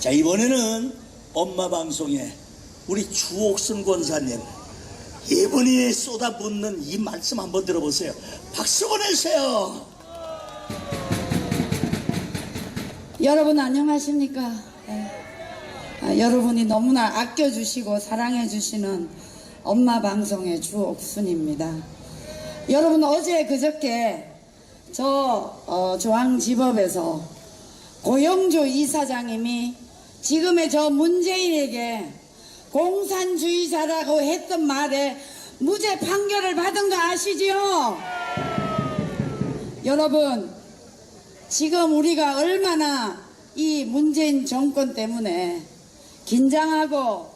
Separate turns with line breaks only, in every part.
자, 이번에는 엄마 방송에 우리 주옥순 권사님 이분이 쏟아붓는 이 말씀 한번 들어보세요. 박수 보내주세요.
여러분 안녕하십니까? 네. 아, 여러분이 너무나 아껴주시고 사랑해주시는 엄마 방송의 주옥순입니다. 여러분 어제 그저께 저 어, 중앙지법에서 고영조 이사장님이 지금의 저 문재인에게 공산주의자라고 했던 말에 무죄 판결을 받은 거 아시지요? 여러분 지금 우리가 얼마나 이 문재인 정권 때문에 긴장하고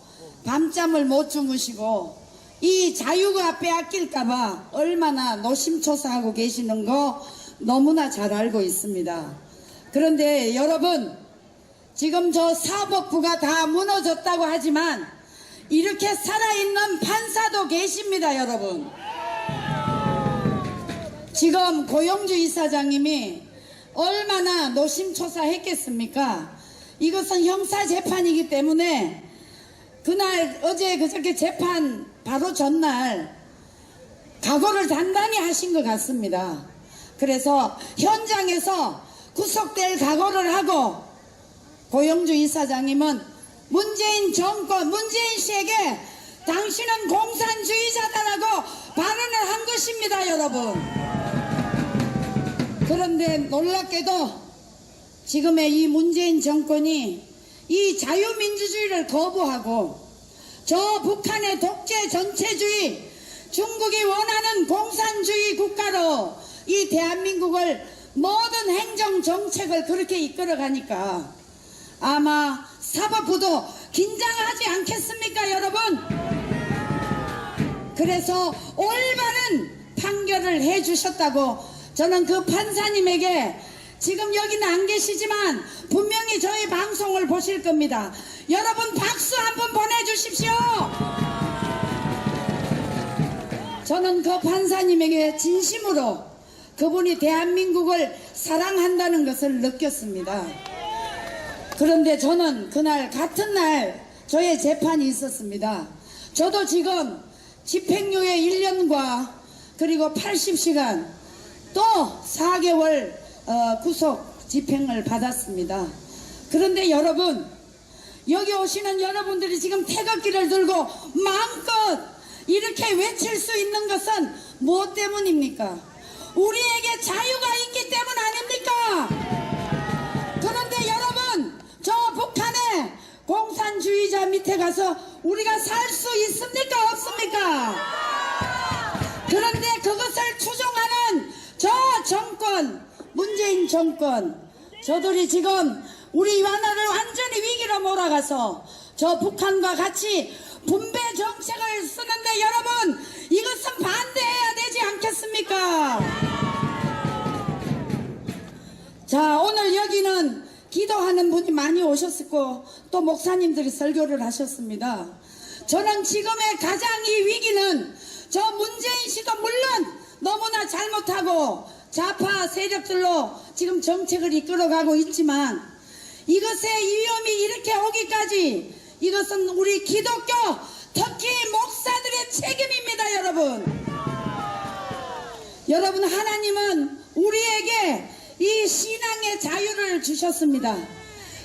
밤잠을 못 주무시고 이 자유가 빼앗길까봐 얼마나 노심초사하고 계시는 거 너무나 잘 알고 있습니다. 그런데 여러분, 지금 저 사법부가 다 무너졌다고 하지만 이렇게 살아있는 판사도 계십니다, 여러분. 지금 고영주 이사장님이 얼마나 노심초사했겠습니까? 이것은 형사 재판이기 때문에 그날 어제 그저께 재판 바로 전날 각오를 단단히 하신 것 같습니다. 그래서 현장에서 구속될 각오를 하고 고영주 이사장님은 문재인 정권, 문재인 씨에게 당신은 공산주의자다라고 발언을 한 것입니다, 여러분. 그런데 놀랍게도 지금의 이 문재인 정권이 이 자유민주주의를 거부하고 저 북한의 독재 전체주의 중국이 원하는 공산주의 국가로 이 대한민국을 모든 행정 정책을 그렇게 이끌어 가니까 아마 사법부도 긴장하지 않겠습니까 여러분 그래서 올바른 판결을 해 주셨다고 저는 그 판사님에게 지금 여기는 안 계시지만 분명히 저희 방송을 보실 겁니다. 여러분 박수 한번 보내주십시오. 저는 그 판사님에게 진심으로 그분이 대한민국을 사랑한다는 것을 느꼈습니다. 그런데 저는 그날 같은 날 저의 재판이 있었습니다. 저도 지금 집행유예 1년과 그리고 80시간 또 4개월 어, 구속 집행을 받았습니다. 그런데 여러분 여기 오시는 여러분들이 지금 태극기를 들고 마음껏 이렇게 외칠 수 있는 것은 무엇 때문입니까? 우리에게 자유가 있기 때문 아닙니까? 공산주의자 밑에 가서 우리가 살 수 있습니까 없습니까? 그런데 그것을 추종하는 저 정권 문재인 정권 저들이 지금 우리 나라를 완전히 위기로 몰아가서 저 북한과 같이 분배 정책을 쓰는데 여러분 이것은 반대해야 되지 않겠습니까? 자 오늘 여기는 기도하는 분이 많이 오셨고 또 목사님들이 설교를 하셨습니다. 저는 지금의 가장 이 위기는 저 문재인 씨도 물론 너무나 잘못하고 좌파 세력들로 지금 정책을 이끌어가고 있지만 이것의 위험이 이렇게 오기까지 이것은 우리 기독교 특히 목사들의 책임입니다 여러분 여러분 하나님은 우리에게 이 신앙의 자유를 주셨습니다.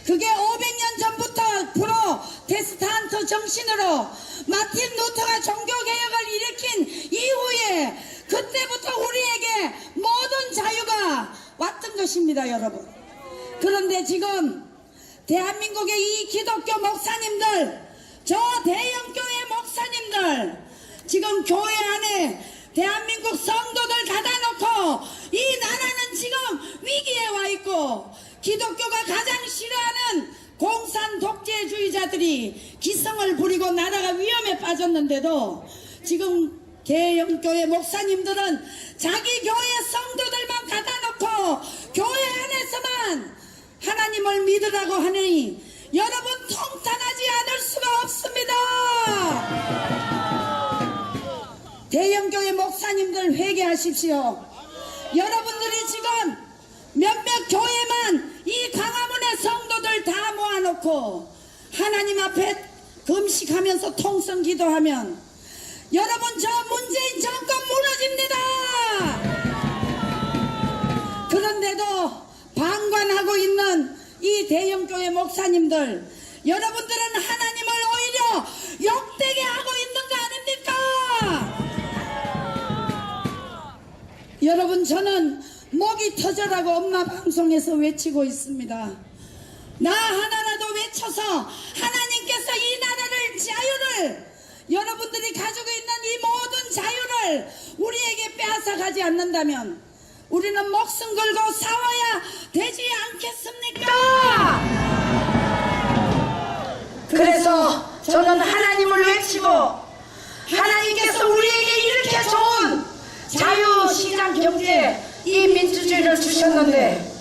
그게 500년 전부터 프로 테스탄트 정신으로 마틴 루터가 종교개혁을 일으킨 이후에 그때부터 우리에게 모든 자유가 왔던 것입니다 여러분. 그런데 지금 대한민국의 이 기독교 목사님들 저 대형교회 목사님들 지금 교회 안에 대한민국 성도들 가다 놓고 이 나라는 지금 위기에 와 있고 기독교가 가장 싫어하는 공산 독재주의자들이 기성을 부리고 나라가 위험에 빠졌는데도 지금 대형교회 목사님들은 자기 교회 성도들만 가다 놓고 교회 안에서만 하나님을 믿으라고 하니 여러분 통탄하지 않을 수가 없습니다. 대형교회 목사님들 회개하십시오. 여러분들이 지금 몇몇 교회만 이 광화문의 성도들 다 모아놓고 하나님 앞에 금식하면서 통성 기도하면 여러분 저 문재인 정권 무너집니다. 그런데도 방관하고 있는 이 대형교회 목사님들 여러분들은 하 저는 목이 터져라고 엄마 방송에서 외치고 있습니다. 나 하나라도 외쳐서 하나님께서 이 나라를 자유를 여러분들이 가지고 있는 이 모든 자유를 우리에게 빼앗아 가지 않는다면 우리는 목숨 걸고 싸워야 되지 않겠습니까? 그래서 저는 하나님을 외치고 하나님께서 우리에게 이렇게 좋은 자유시장 경제 이 민주주의를 주셨는데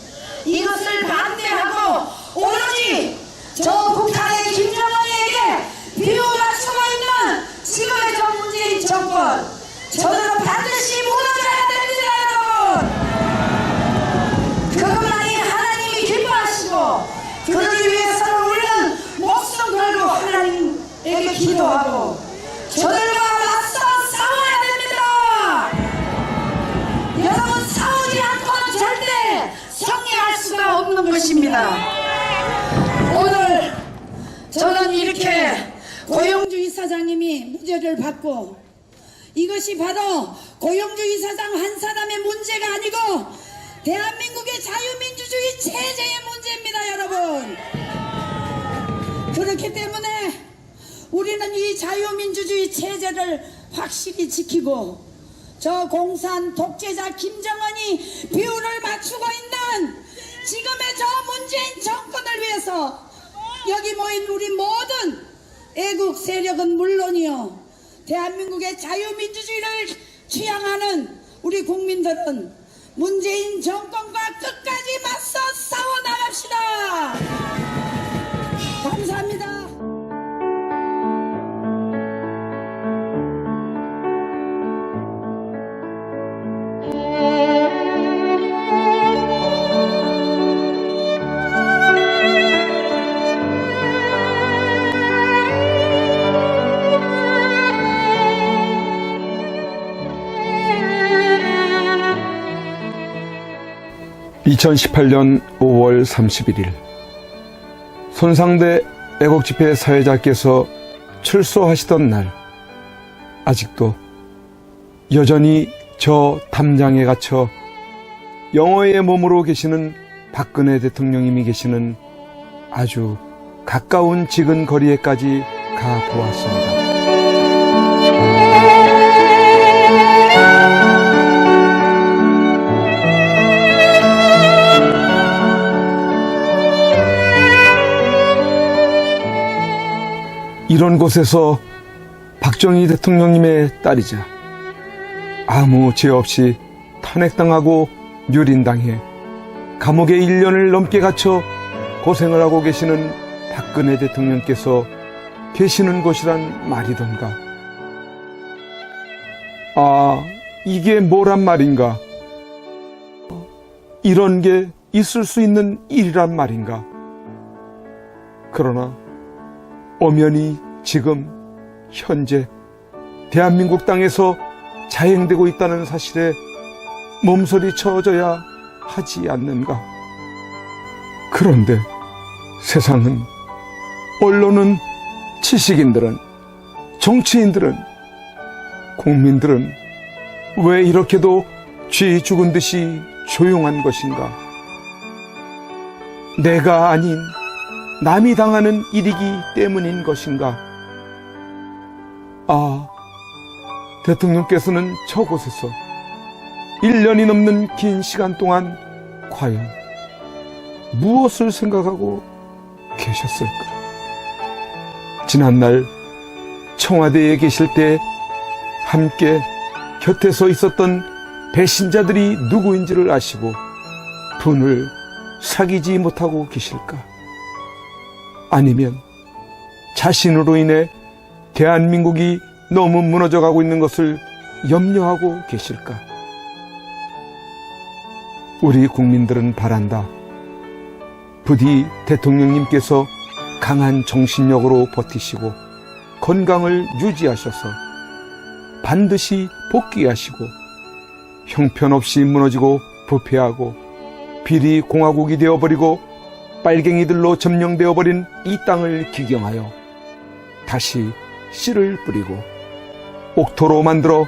이것을 반대하고 오로지 저 북한의 김정은에게 비유 맞추고 있는 지금의 저 문재인 정권 저들은 반드시 무너져야 됩니다 여러분! 그것만이 하나님이 기뻐하시고 그러기 위해서는 우리는 목숨 걸고 하나님에게 기도하고 저들 것입니다. 오늘 저는 이렇게 고용주 이사장님이 무죄를 받고 이것이 바로 고용주 이사장 한 사람의 문제가 아니고 대한민국의 자유민주주의 체제의 문제입니다, 여러분. 그렇기 때문에 우리는 이 자유민주주의 체제를 확실히 지키고 저 공산 독재자 김정은이 비율을 맞추고 있는 지금의 저 문재인 정권을 위해서 여기 모인 우리 모든 애국 세력은 물론이요 대한민국의 자유민주주의를 취향하는 우리 국민들은 문재인 정권과 끝까지 맞서 싸워 나갑시다.
(2018년 5월 31일) 손상대 애국집회 사회자께서 출소하시던 날 아직도 여전히 저 담장에 갇혀 영어의 몸으로 계시는 박근혜 대통령님이 계시는 아주 가까운 지근 거리에까지 가 보았습니다. 이런 곳에서 박정희 대통령님의 딸이자 아무 죄 없이 탄핵당하고 유린당해 감옥에 1년을 넘게 갇혀 고생을 하고 계시는 박근혜 대통령께서 계시는 곳이란 말이던가. 아, 이게 뭐란 말인가? 이런 게 있을 수 있는 일이란 말인가? 그러나 엄연히 지금 현재 대한민국 땅에서 자행되고 있다는 사실에 몸소리 쳐줘야 하지 않는가. 그런데 세상은 언론은 지식인들은 정치인들은 국민들은 왜 이렇게도 쥐 죽은 듯이 조용한 것인가? 내가 아닌 남이 당하는 일이기 때문인 것인가? 아, 대통령께서는 저곳에서 1년이 넘는 긴 시간 동안 과연 무엇을 생각하고 계셨을까? 지난날 청와대에 계실 때 함께 곁에 서 있었던 배신자들이 누구인지를 아시고 분을 사귀지 못하고 계실까? 아니면 자신으로 인해 대한민국이 너무 무너져 가고 있는 것을 염려하고 계실까? 우리 국민들은 바란다. 부디 대통령님께서 강한 정신력으로 버티시고 건강을 유지하셔서 반드시 복귀하시고 형편없이 무너지고 부패하고 비리 공화국이 되어버리고 빨갱이들로 점령되어 버린 이 땅을 기경하여 다시 씨를 뿌리고 옥토로 만들어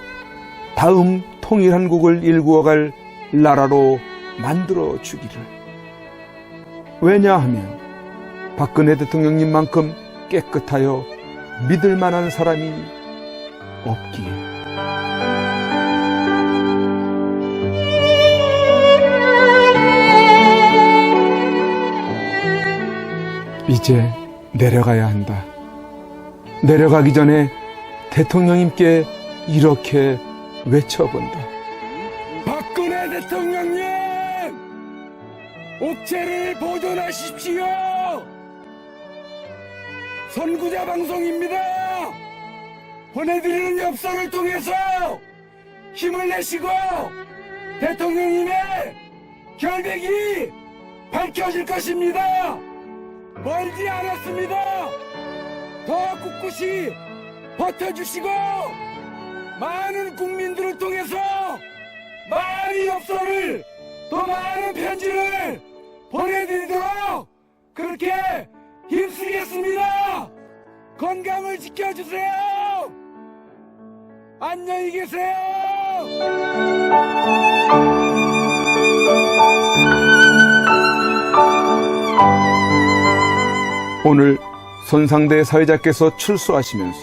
다음 통일한국을 일구어갈 나라로 만들어 주기를. 왜냐하면 박근혜 대통령님만큼 깨끗하여 믿을 만한 사람이 없기에. 이제 내려가야 한다. 내려가기 전에 대통령님께 이렇게 외쳐본다.
박근혜 대통령님! 옥체를 보존하십시오! 선구자 방송입니다! 보내드리는 엽서를 통해서 힘을 내시고 대통령님의 결백이 밝혀질 것입니다! 멀지 않았습니다! 더 꿋꿋이 버텨주시고 많은 국민들을 통해서 많은 엽서를 또 많은 편지를 보내드리도록 그렇게 힘쓰겠습니다. 건강을 지켜주세요. 안녕히 계세요.
오늘 손상대 사회자께서 출소하시면서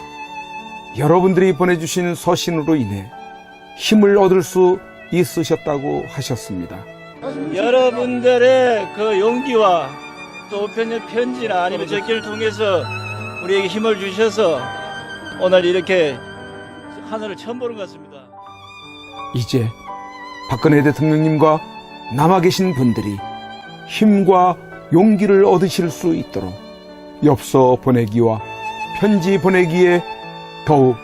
여러분들이 보내주신 서신으로 인해 힘을 얻을 수 있으셨다고 하셨습니다.
여러분들의 그 용기와 또 편지, 편지나 아니면 적기를 통해서 우리에게 힘을 주셔서 오늘 이렇게 하늘을 처음 보는 것 같습니다.
이제 박근혜 대통령님과 남아 계신 분들이 힘과 용기를 얻으실 수 있도록 엽서 보내기와 편지 보내기에 더욱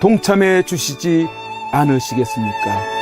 동참해 주시지 않으시겠습니까?